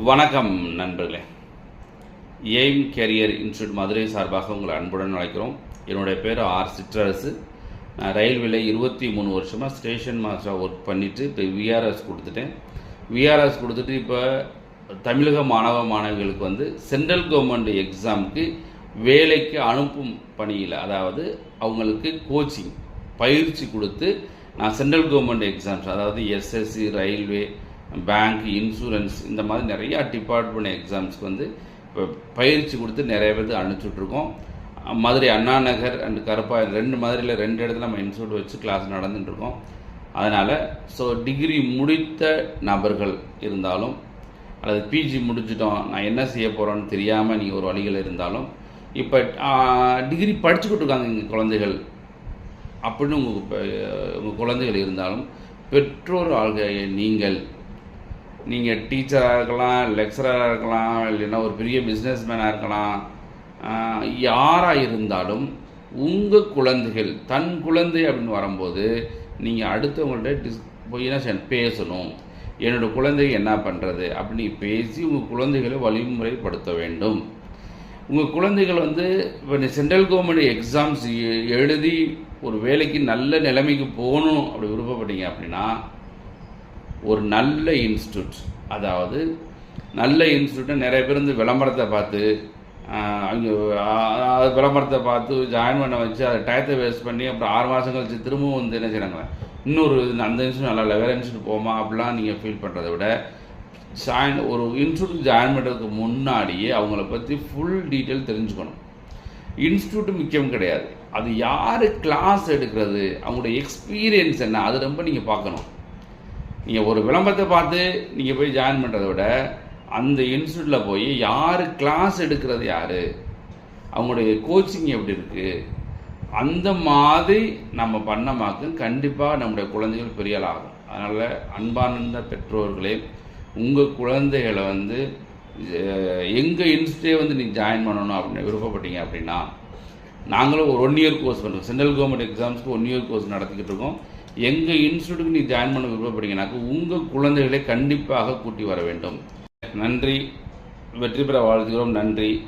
வணக்கம் நண்பர்களே. Aim carrier institute Madurai சார்பாக உங்களை அன்புடன் அழைக்கிறோம். என்னுடைய பேர் ஆர் சிற்றரசு. நான் ரயில்வேல இருபத்தி மூணு வருஷமாக ஸ்டேஷன் மாஸ்டராக ஒர்க் பண்ணிவிட்டு இப்போ விஆர்எஸ் கொடுத்துட்டேன். விஆர்எஸ் கொடுத்துட்டு இப்போ தமிழக மாணவ மாணவிகளுக்கு வந்து சென்ட்ரல் கவர்மெண்ட் எக்ஸாமுக்கு வேலைக்கு அனுப்பும் பணியில் அதாவது அவங்களுக்கு கோச்சிங் பயிற்சி கொடுத்து நான் சென்ட்ரல் கவர்மெண்ட் எக்ஸாம்ஸ் அதாவது எஸ்எஸ்சி ரயில்வே பேங்க் இன்சூரன்ஸ் இந்த மாதிரி நிறையா டிபார்ட்மெண்ட் எக்ஸாம்ஸ்க்கு வந்து இப்போ பயிற்சி கொடுத்து நிறைய பேருக்கு அனுப்பிச்சுட்ருக்கோம் மதுரை அண்ணா நகர் அண்ட் கருப்பாய் ரெண்டு மதுரையில் ரெண்டு இடத்துல நம்ம இன்ஸ்டியூட் வச்சு கிளாஸ் நடந்துட்டுருக்கோம். அதனால் ஸோ டிகிரி முடித்த நபர்கள் இருந்தாலும் அல்லது பிஜி முடிச்சிட்டோம் நான் என்ன செய்ய போகிறோன்னு தெரியாமல் நீங்கள் ஒரு வழிகள் இருந்தாலும் இப்போ டிகிரி படிச்சுக்கிட்டு இருக்காங்க இங்கே குழந்தைகள். அப்படின்னு உங்கள் உங்கள் குழந்தைகள் இருந்தாலும் பெற்றோர் ஆள்கைய நீங்கள் நீங்கள் டீச்சராக இருக்கலாம் லெக்சராக இருக்கலாம் இல்லைன்னா ஒரு பெரிய பிஸ்னஸ் மேனாக இருக்கலாம் யாராக இருந்தாலும் உங்கள் குழந்தைகள் தன் குழந்தை அப்படின்னு வரும்போது நீங்கள் அடுத்தவங்கள்ட்ட டிஸ் போய் என்ன பேசணும். என்னோட குழந்தை என்ன பண்ணுறது அப்படின்னு பேசி உங்கள் குழந்தைகளை வழிமுறைப்படுத்த வேண்டும். உங்கள் குழந்தைகள் வந்து இப்போ நீ சென்ட்ரல் கவர்மெண்ட் எக்ஸாம்ஸ் எழுதி ஒரு வேலைக்கு நல்ல நிலைமைக்கு போகணும் அப்படி விருப்பப்பட்டீங்க அப்படின்னா ஒரு நல்ல இன்ஸ்டியூட். அதாவது நல்ல இன்ஸ்டியூட்டை நிறைய பேர் வந்து விளம்பரத்தை பார்த்து அவங்க அது விளம்பரத்தை பார்த்து ஜாயின் பண்ண வச்சு அதை டயத்தை வேஸ்ட் பண்ணி அப்புறம் ஆறு மாதம் கழிச்சு திரும்பவும் வந்து என்ன செய்கிறாங்க இன்னொரு இது அந்த இன்ஸ்டியூட் நல்லா இல்லை. வேறு இன்ஸ்டியூட் போமா அப்படிலாம் நீங்கள் ஃபீல் பண்ணுறத விட ஜாயின் ஒரு இன்ஸ்டியூட்டுக்கு ஜாயின் பண்ணுறதுக்கு முன்னாடியே அவங்கள பற்றி ஃபுல் டீட்டெயில் தெரிஞ்சுக்கணும். இன்ஸ்டியூட் முக்கியம் கிடையாது. அது யார் கிளாஸ் எடுக்கிறது? அவங்களுடைய எக்ஸ்பீரியன்ஸ் என்ன? அது ரொம்ப நீங்கள் பார்க்கணும். நீங்கள் ஒரு விளம்பரத்தை பார்த்து நீங்கள் போய் ஜாயின் பண்ணுறத விட அந்த இன்ஸ்டியூட்டில் போய் யார் கிளாஸ் எடுக்கிறது யார்? அவங்களுடைய கோச்சிங் எப்படி இருக்குது அந்த மாதிரி நம்ம பண்ணமாக்கு கண்டிப்பாக நம்முடைய குழந்தைகள் பெரிய ஆகும். அதனால் அன்பானந்த பெற்றோர்களே உங்கள் குழந்தைகளை வந்து எங்கள் இன்ஸ்டியூட்டே வந்து நீங்கள் ஜாயின் பண்ணணும் அப்படின்னு விருப்பப்பட்டீங்க அப்படின்னா நாங்களும் ஒரு ஒன் இயர் கோர்ஸ் பண்ணுறோம் சென்ட்ரல் கவர்மெண்ட் எக்ஸாம்ஸ்க்கு ஒன் இயர் கோர்ஸ் நடத்திக்கிட்டு இருக்கோம். எங்கள் இன்ஸ்டியூட்டுக்கு நீ ஜாயின் பண்ண விருப்பப்பட்டீங்கன்னாக்க உங்கள் குழந்தைகளை கண்டிப்பாக கூட்டி வர வேண்டும். நன்றி. வெற்றி பெற வாழ்த்துகிறோம். நன்றி.